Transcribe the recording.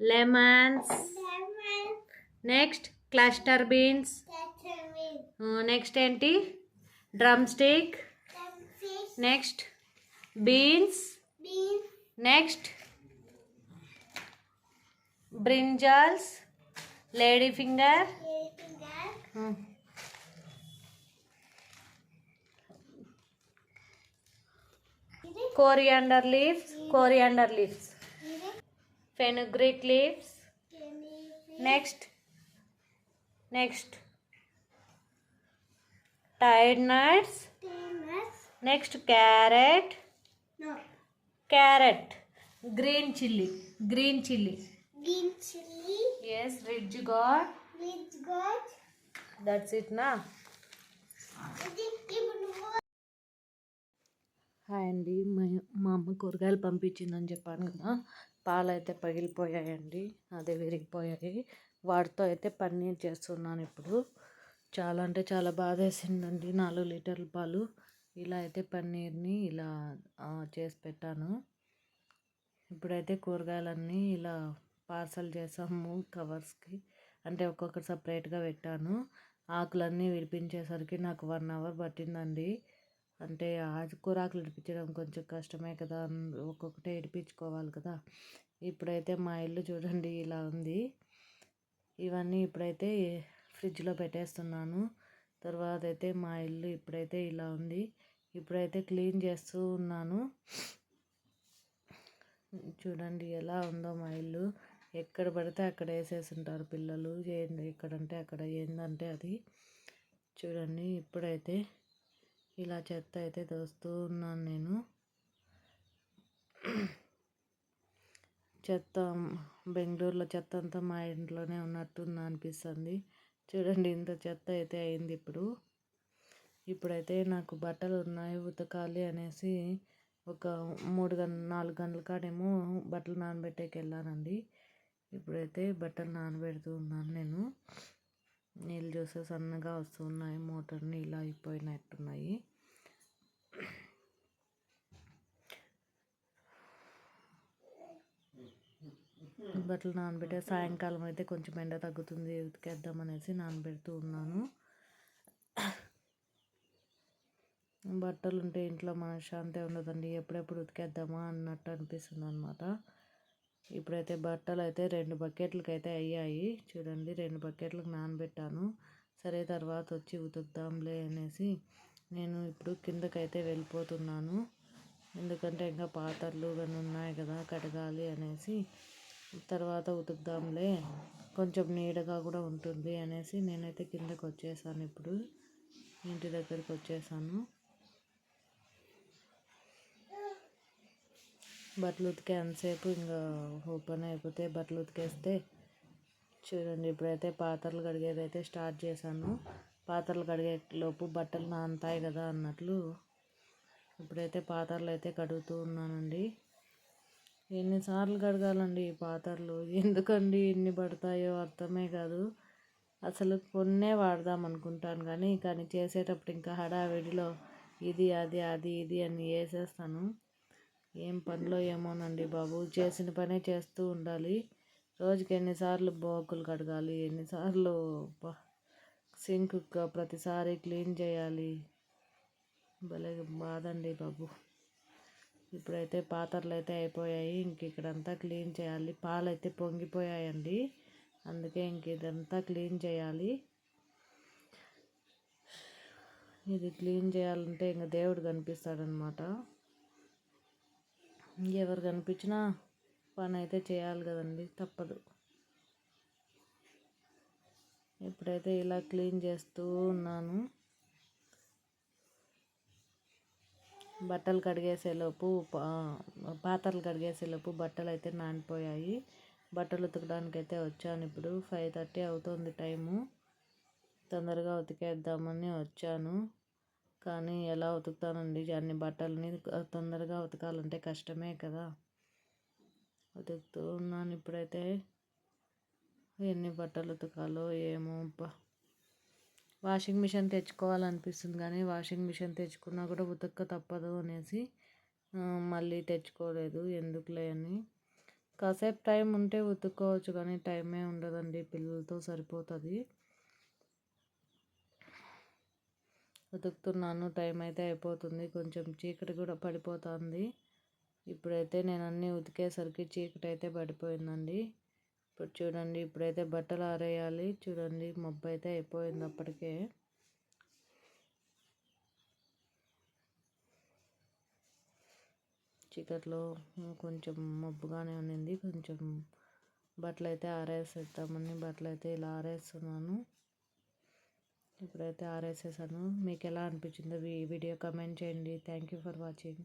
lemons next cluster beans next ఏంటి drumstick next beans next brinjals lady finger coriander leaves coriander leaves fenugreek leaves. Next. Next. Tired nuts. Next carrot. No. Carrot. Green chili. Green chili. Green chili. Yes ridge got ridge got that's it na? Hi అండి. మా మా అమ్మ కూరగాయలు పంపించిందని చెప్పాను కదా. పాలు అయితే పగిలిపోయాయండి. అదే విరిగిపోయాయి. వాటితో అయితే పన్నీర్ చేస్తున్నాను ఇప్పుడు. చాలా అంటే చాలా బాధ వేసిందండి నాలుగు లీటర్ల పాలు. ఇలా అయితే పన్నీర్ని ఇలా చేసి పెట్టాను. ఇప్పుడైతే కూరగాయలన్నీ ఇలా పార్సల్ చేసాము కవర్స్కి. అంటే ఒక్కొక్కటి సపరేట్గా పెట్టాను. ఆకులన్నీ విడిపించేసరికి నాకు వన్ అవర్ పట్టిందండి. అంటే కూరాకులు ఇడిపించడం కొంచెం కష్టమే కదా. ఒక్కొక్కటే ఇడిపించుకోవాలి కదా. ఇప్పుడైతే మా ఇల్లు చూడండి ఇలా ఉంది. ఇవన్నీ ఇప్పుడైతే ఫ్రిడ్జ్లో పెట్టేస్తున్నాను. తర్వాత అయితే మా ఇల్లు ఇప్పుడైతే ఇలా ఉంది. ఇప్పుడైతే క్లీన్ చేస్తూ ఉన్నాను. చూడండి ఎలా ఉందో మా ఇల్లు. ఎక్కడ పడితే అక్కడ వేసేసింటారు పిల్లలు. ఏంది ఎక్కడంటే అక్కడ ఏందంటే అది. చూడండి ఇప్పుడైతే ఇలా చెత్త అయితే దోస్తూ ఉన్నాను నేను. చెత్త బెంగళూరులో చెత్త అంతా మా ఇంట్లోనే ఉన్నట్టుంది అనిపిస్తుంది. చూడండి ఇంత చెత్త అయితే అయింది ఇప్పుడు. ఇప్పుడైతే నాకు బట్టలు ఉన్నాయి ఉతకాలి అనేసి ఒక మూడు గం నాలుగు గంటల కాడేమో బట్టలు నానబెట్టేకి వెళ్ళానండి. ఇప్పుడైతే బట్టలు నానబెడుతూ ఉన్నాను నేను. నీళ్ళు చూస్తే సన్నగా వస్తున్నాయి మోటార్ నీళ్ళు అయిపోయినట్టున్నాయి. బట్టలు నానబెట్టే సాయంకాలం అయితే కొంచెం ఎండ తగ్గుతుంది ఉతికేద్దామనేసి నానబెడుతూ ఉన్నాను. బట్టలు ఉంటే ఇంట్లో మనశ్శాంతి ఉండదండి ఎప్పుడెప్పుడు ఉతికేద్దామా అన్నట్టు అనిపిస్తుంది అనమాట ఇప్పుడైతే బట్టలు అయితే రెండు బకెట్లకి అయితే అయ్యాయి. చూడండి రెండు బకెట్లకు నానబెట్టాను. సరే తర్వాత వచ్చి ఉతుకుదాంలే అనేసి నేను ఇప్పుడు కిందకైతే వెళ్ళిపోతున్నాను. ఎందుకంటే ఇంకా పాత్రలు కానీ ఉన్నాయి కదా కడగాలి అనేసి. తర్వాత ఉతుకుదాంలే కొంచెం నీడగా కూడా ఉంటుంది అనేసి నేనైతే కిందకి వచ్చేసాను ఇప్పుడు. ఇంటి దగ్గరికి వచ్చేసాను బట్టలు ఉతికే అంతసేపు ఇంకా ఓపెన్ అయిపోతే బట్టలు ఉతికేస్తే చూడండి ఇప్పుడైతే పాత్రలు కడిగేది అయితే స్టార్ట్ చేశాను. పాత్రలు కడిగే లోపు బట్టలు నానతాయి కదా అన్నట్లు ఇప్పుడైతే పాత్రలు అయితే కడుగుతూ ఉన్నానండి. ఎన్నిసార్లు కడగాలండి ఈ పాత్రలు? ఎందుకండి ఎన్ని పడతాయో అర్థమే కాదు. అసలు కొన్నే వాడదాం అనుకుంటాను కానీ కానీ చేసేటప్పుడు ఇంకా హడావిడిలో ఇది అది అది ఇది అని వేసేస్తాను. ఏం పనిలో ఏమోనండి బాబు. చేసిన పనే చేస్తూ ఉండాలి. రోజుకి ఎన్నిసార్లు బోకులు కడగాలి ఎన్నిసార్లు సింక్ ప్రతిసారి క్లీన్ చేయాలి. భలే బాధ అండి బాబు. ఇప్పుడైతే పాత్రలు అయితే అయిపోయాయి. ఇంక ఇక్కడంతా క్లీన్ చేయాలి. పాలు అయితే పొంగిపోయాయండి. అందుకే ఇంక ఇదంతా క్లీన్ చేయాలి. ఇది క్లీన్ చేయాలంటే ఇంక దేవుడు కనిపిస్తాడనమాట. ఎవరు కనిపించినా పని అయితే చేయాలి కదండి తప్పదు. ఇప్పుడైతే ఇలా క్లీన్ చేస్తూ ఉన్నాను బట్టలు కడిగేసేలోపు పాత్రలు కడిగేసేలోపు బట్టలు అయితే నానిపోయాయి. బట్టలు ఉతకడానికి అయితే వచ్చాను ఇప్పుడు. ఫైవ్ థర్టీ అవుతుంది టైము. తొందరగా ఉతికేద్దామని వచ్చాను. కానీ ఎలా ఉతుకుతానండి? అన్ని బట్టలని తొందరగా ఉతకాలంటే కష్టమే కదా. ఉతుకుతూ ఉన్నాను ఇప్పుడైతే. ఎన్ని బట్టలు ఉతకాలో ఏమో వాషింగ్ మిషన్ తెచ్చుకోవాలనిపిస్తుంది కానీ వాషింగ్ మిషన్ తెచ్చుకున్నా కూడా ఉతక్క తప్పదు అనేసి మళ్ళీ తెచ్చుకోలేదు ఎందుకులే అని. కాసేపు టైం ఉంటే ఉతుక్కోవచ్చు కానీ టైమే ఉండదండి పిల్లలతో సరిపోతుంది. ఉతుకుతున్నాను టైం అయితే అయిపోతుంది. కొంచెం చీకటి కూడా పడిపోతుంది. ఇప్పుడైతే నేను అన్నీ ఉతికేసరికి చీకటి అయితే పడిపోయిందండి. ఇప్పుడు చూడండి ఇప్పుడైతే బట్టలు ఆరేయాలి. చూడండి మబ్బు అయితే అయిపోయింది అప్పటికే. చీకట్లో కొంచెం మబ్బుగానే ఉండింది కొంచెం బట్టలు అయితే ఆరేసేద్దామని బట్టలు అయితే ఇలా ఆరేస్తున్నాను. ఇప్పుడైతే ఆరేసేసాను. మీకు ఎలా అనిపించిందో వీ వీడియో కమెంట్ చేయండి. Thank you for watching.